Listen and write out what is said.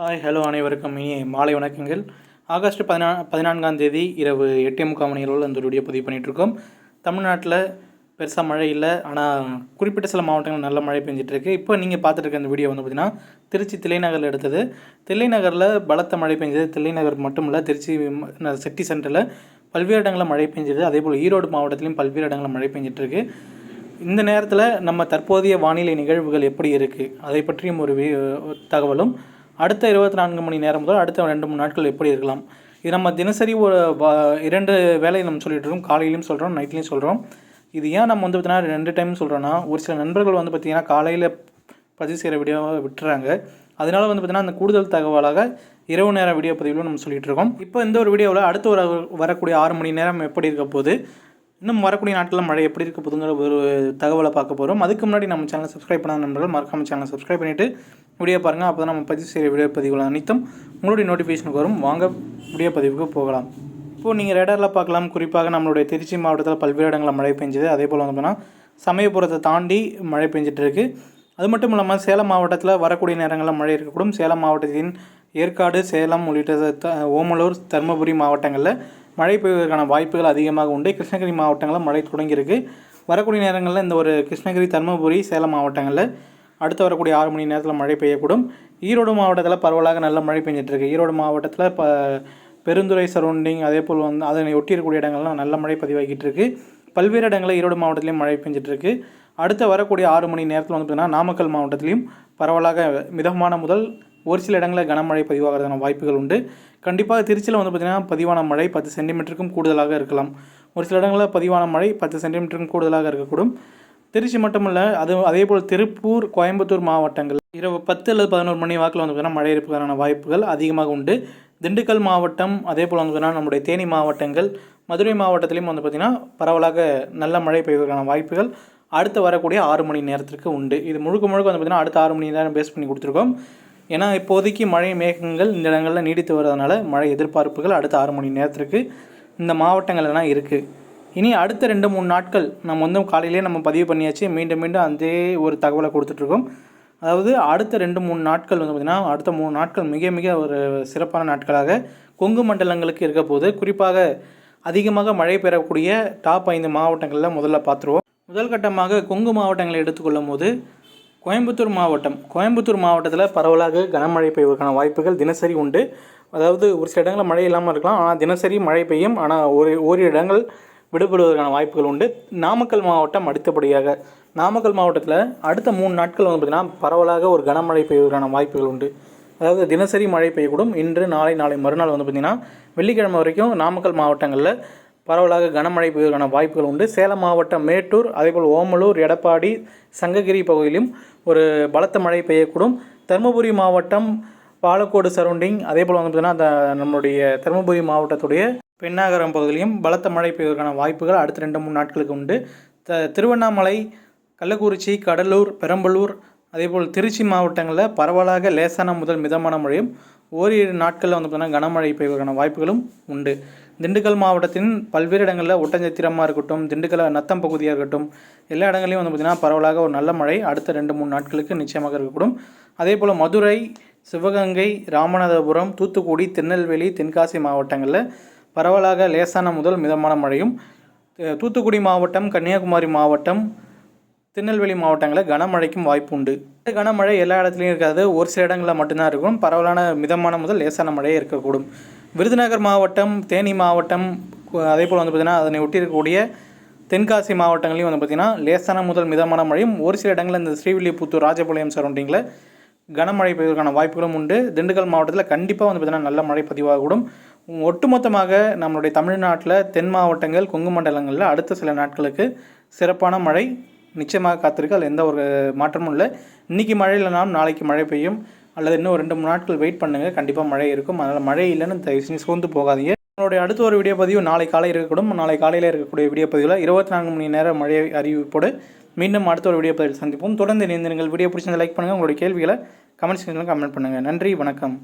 Hi hello அனைவருக்கும் இனிய மாலை வணக்கங்கள். ஆகஸ்ட் பதினா பதினான்காம் தேதி இரவு எட்டே முக்கால் மணி அளவில் அந்த வீடியோ பதிவு பண்ணிகிட்ருக்கோம் தமிழ்நாட்டில் பெருசாக மழை இல்லை ஆனால் குறிப்பிட்ட சில மாவட்டங்கள் நல்ல மழை பெஞ்சிட்ருக்கு இப்போ நீங்கள் பார்த்துட்டு இந்த வீடியோ வந்து பார்த்திங்கன்னா திருச்சி தில்லைநகரில் எடுத்தது. தில்லைநகரில் பலத்த மழை பெஞ்சது. தில்லைநகர் மட்டும் இல்லை திருச்சி சிட்டி சென்டரில் பல்வேறு இடங்களில் மழை பெஞ்சது. அதே போல் ஈரோடு மாவட்டத்திலையும் பல்வேறு இடங்களில் மழை பெஞ்சிட்ருக்கு இந்த நேரத்தில் நம்ம தற்போதைய வானிலை நிகழ்வுகள் எப்படி இருக்குது அதை பற்றியும் ஒரு தகவலும் அடுத்த இருபத்தி நான்கு மணி நேரம் முதல் அடுத்த ரெண்டு மூணு நாட்கள் எப்படி இருக்கலாம்? இது நம்ம தினசரி ஒரு இரண்டு வேலையை நம்ம சொல்லிட்டு இருக்கோம். காலையிலையும் சொல்கிறோம் நைட்லேயும் சொல்கிறோம் இது ஏன் நம்ம வந்து பார்த்தீங்கன்னா ரெண்டு டைம் சொல்கிறோன்னா ஒரு சில நண்பர்கள் வந்து பார்த்திங்கன்னா காலையில் பதிவு செய்கிற வீடியோவை விட்டுறாங்க. அதனால வந்து பார்த்திங்கன்னா அந்த கூடுதல் தகவலாக இரவு நேர வீடியோ பதிவிலும் நம்ம சொல்லிட்டு இருக்கோம். இப்போ இந்த ஒரு வீடியோவில் அடுத்து வர வரக்கூடிய ஆறு மணி நேரம் எப்படி இருக்க போகுது? இன்னும் வரக்கூடிய நாட்களில் மழை எப்படி இருக்க போதுங்கிற ஒரு தகவலை பார்க்க போகிறோம் அதுக்கு முன்னாடி நம்ம சேனலை சப்ஸ்கிரைப் பண்ணாத நண்பர்கள் மறக்காம சேனலை சப்ஸ்கிரைப் பண்ணிவிட்டு வீடியோ பாருங்கள் அப்போ தான் நம்ம பதிவு செய்கிற வீடியோ பதிவுகள் அனைத்தும் உங்களுடைய நோட்டிஃபிகேஷனுக்கு வரும். வாங்க வீடியோ பதிவுக்கு போகலாம். இப்போது நீங்கள் ரேடாரில் பார்க்கலாம். குறிப்பாக நம்மளுடைய திருச்சி மாவட்டத்தில் பல்வேறு இடங்களில் மழை பெஞ்சது. அதே போல் வந்தோம்னா பார்த்தீங்கன்னா சமயபுரத்தை தாண்டி மழை பெஞ்சிட்டு இருக்குது அது மட்டும் இல்லாமல் சேலம் மாவட்டத்தில் வரக்கூடிய நேரங்களில் மழை இருக்கக்கூடும். சேலம் மாவட்டத்தின் ஏற்காடு சேலம் உள்ளிட்ட த- ஓமலூர் தருமபுரி மாவட்டங்களில் மழை பெய்வதற்கான வாய்ப்புகள் அதிகமாக உண்டு. கிருஷ்ணகிரி மாவட்டங்களில் மழை தொடங்கியிருக்கு. வரக்கூடிய நேரங்களில் இந்த ஒரு கிருஷ்ணகிரி தருமபுரி சேலம் மாவட்டங்களில் அடுத்து வரக்கூடிய ஆறு மணி நேரத்தில் மழை பெய்யக்கூடும். ஈரோடு மாவட்டத்தில் பரவலாக நல்ல மழை பெஞ்சிட்ருக்கு. ஈரோடு மாவட்டத்தில் இப்போ பெருந்துறை சரௌண்டிங் அதே போல் வந்து அதனை ஒட்டி இருக்கக்கூடிய இடங்கள்லாம் நல்ல மழை பதிவாகிட்டு இருக்கு பல்வேறு இடங்களில் ஈரோடு மாவட்டத்திலையும் மழை பெஞ்சிட்ருக்கு. அடுத்து வரக்கூடிய ஆறு மணி நேரத்தில் வந்து பார்த்திங்கன்னா நாமக்கல் மாவட்டத்திலையும் பரவலாக மிதமான முதல் ஒரு சில இடங்களில் கனமழை பதிவாகிறதுக்கான வாய்ப்புகள் உண்டு. கண்டிப்பாக திருச்சியில் வந்து பார்த்திங்கன்னா பதிவான மழை பத்து சென்டிமீட்டருக்கும் கூடுதலாக இருக்கலாம். ஒரு சில இடங்களில் பதிவான மழை பத்து சென்டிமீட்டருக்கும் கூடுதலாக இருக்கக்கூடும். திருச்சி மட்டுமல்ல அது அதே போல் திருப்பூர் கோயம்புத்தூர் மாவட்டங்கள் இரவு பத்து அல்லது பதினோரு மணி வாக்கில் வந்து பார்த்தீங்கன்னா மழை இருப்பதற்கான வாய்ப்புகள் அதிகமாக உண்டு. திண்டுக்கல் மாவட்டம் அதே போல் வந்து பார்த்தீங்கன்னா நம்முடைய தேனி மாவட்டங்கள் மதுரை மாவட்டத்திலையும் வந்து பார்த்திங்கன்னா பரவலாக நல்ல மழை பெய்வதற்கான வாய்ப்புகள் அடுத்து வரக்கூடிய ஆறு மணி நேரத்திற்கு உண்டு. இது முழுக்க முழுக்க வந்து பார்த்திங்கன்னா அடுத்த ஆறு மணி நேரம் பேஸ் பண்ணி கொடுத்துருக்கோம். ஏன்னா இப்போதைக்கு மழை மேகங்கள் இந்த இடங்களில் நீடித்து வருவதனால மழை எதிர்பார்ப்புகள் அடுத்த ஆறு மணி நேரத்திற்கு இந்த மாவட்டங்கள்லாம் இருக்குது இனி அடுத்த ரெண்டு மூணு நாட்கள் நம்ம வந்து காலையிலேயே நம்ம பதிவு பண்ணியாச்சு. மீண்டும் மீண்டும் அதே ஒரு தகவலை கொடுத்துட்ருக்கோம். அதாவது அடுத்த ரெண்டு மூணு நாட்கள் வந்து பார்த்திங்கன்னா அடுத்த மூணு நாட்கள் மிக மிக ஒரு சிறப்பான நாட்களாக கொங்கு மண்டலங்களுக்கு இருக்க போது குறிப்பாக அதிகமாக மழை பெறக்கூடிய டாப் ஐந்து மாவட்டங்களில் முதல்ல பார்த்துருவோம். முதல் கட்டமாக கொங்கு மாவட்டங்களை எடுத்துக்கொள்ளும் போது கோயம்புத்தூர் மாவட்டம் கோயம்புத்தூர் மாவட்டத்தில் பரவலாக கனமழை பெய்வதற்கான வாய்ப்புகள் தினசரி உண்டு. அதாவது ஒரு சில இடங்களில் மழை இல்லாமல் இருக்கலாம். ஆனால் தினசரி மழை பெய்யும். ஆனால் ஒரு ஓரிரு இடங்கள் விடுபடுவதற்கான வாய்ப்புகள் உண்டு. நாமக்கல் மாவட்டம் அடுத்தபடியாக. நாமக்கல் மாவட்டத்தில் அடுத்த மூணு நாட்கள் வந்து பார்த்திங்கன்னா பரவலாக ஒரு கனமழை பெய்வதற்கான வாய்ப்புகள் உண்டு. அதாவது தினசரி மழை பெய்யக்கூடும். இன்று நாளை நாளை மறுநாள் வந்து பார்த்திங்கன்னா வெள்ளிக்கிழமை வரைக்கும் நாமக்கல் மாவட்டங்களில் பரவலாக கனமழை பெய்வதற்கான வாய்ப்புகள் உண்டு. சேலம் மாவட்டம் மேட்டூர் அதேபோல் ஓமலூர் எடப்பாடி சங்ககிரி பகுதியிலும் ஒரு பலத்த மழை பெய்யக்கூடும். தருமபுரி மாவட்டம் பாலக்கோடு சரௌண்டிங் அதே போல் வந்து பார்த்தீங்கன்னா அந்த நம்மளுடைய தருமபுரி மாவட்டத்துடைய பெண்ணாகரம் பகுதியிலும் பலத்த மழை பெய்வதற்கான வாய்ப்புகள் அடுத்த ரெண்டு மூணு நாட்களுக்கு உண்டு. த திருவண்ணாமலை கள்ளக்குறிச்சி கடலூர் பெரம்பலூர் அதேபோல் திருச்சி மாவட்டங்களில் பரவலாக லேசான முதல் மிதமான மழையும் ஓரிரு நாட்களில் வந்து பார்த்தீங்கன்னா கனமழை பெய்வதற்கான வாய்ப்புகளும் உண்டு. திண்டுக்கல் மாவட்டத்தின் பல்வேறு இடங்களில் ஒட்டஞ்சத்திரமாக இருக்கட்டும் திண்டுக்கல் நத்தம் பகுதியாக இருக்கட்டும் எல்லா இடங்களையும் வந்து பார்த்திங்கன்னா பரவலாக ஒரு நல்ல மழை அடுத்த ரெண்டு மூணு நாட்களுக்கு நிச்சயமாக இருக்கக்கூடும். அதே போல் மதுரை சிவகங்கை ராமநாதபுரம் தூத்துக்குடி திருநெல்வேலி தென்காசி மாவட்டங்களில் பரவலாக லேசான முதல் மிதமான மழையும் தூத்துக்குடி மாவட்டம் கன்னியாகுமரி மாவட்டம் திருநெல்வேலி மாவட்டங்களில் கனமழைக்கும் வாய்ப்பு உண்டு. இந்த கனமழை எல்லா இடத்துலையும் இருக்காது ஒரு சில இடங்களில் மட்டும்தான் இருக்கும். பரவலான மிதமான முதல் லேசான மழையே இருக்கக்கூடும். விருதுநகர் மாவட்டம் தேனி மாவட்டம் அதே போல் வந்து பார்த்திங்கன்னா அதனை ஒட்டி இருக்கக்கூடிய தென்காசி மாவட்டங்களையும் வந்து பார்த்திங்கன்னா லேசான முதல் மிதமான மழையும் ஒரு சில இடங்களில் இந்த ஸ்ரீவில்லிபுத்தூர் ராஜபாளையம் சரௌண்டிங்கில் கனமழை பெய்வதற்கான வாய்ப்புகளும் உண்டு. திண்டுக்கல் மாவட்டத்தில் கண்டிப்பாக வந்து பார்த்திங்கன்னா நல்ல மழை பதிவாகக்கூடும். ஒட்டுமொத்தமாக நம்மளுடைய தமிழ்நாட்டில் தென் மாவட்டங்கள் கொங்கு மண்டலங்களில் அடுத்த சில நாட்களுக்கு சிறப்பான மழை நிச்சயமாக காத்திருக்கு அதில் எந்த ஒரு மாற்றமும் இல்லை. இன்றைக்கி மழை இல்லைனாலும் நாளைக்கு மழை பெய்யும். அல்லது இன்னும் ரெண்டு மூணு நாட்கள் வெயிட் பண்ணுங்கள் கண்டிப்பாக மழை இருக்கும். அதனால் மழை இல்லைன்னு தயவு செஞ்சு சோர்ந்து போகாதீங்க. நம்மளுடைய அடுத்த ஒரு வீடியோ பதிவு நாளை காலை இருக்கக்கூடும். நாளை காலையில் இருக்கக்கூடிய வீடியோ பதிவில் இருபத்தி நான்கு மணி நேரம் மழை அறிவிப்போடு மீண்டும் அடுத்த ஒரு வீடியோ பதிவில் சந்திப்போம். தொடர்ந்து இணைந்திருங்கள். வீடியோ பிடிச்சிருந்தா லைக் பண்ணுங்கள் உங்களுடைய கேள்விகளை கமெண்ட் செக்ஷனில் கமெண்ட் பண்ணுங்கள் நன்றி. வணக்கம்.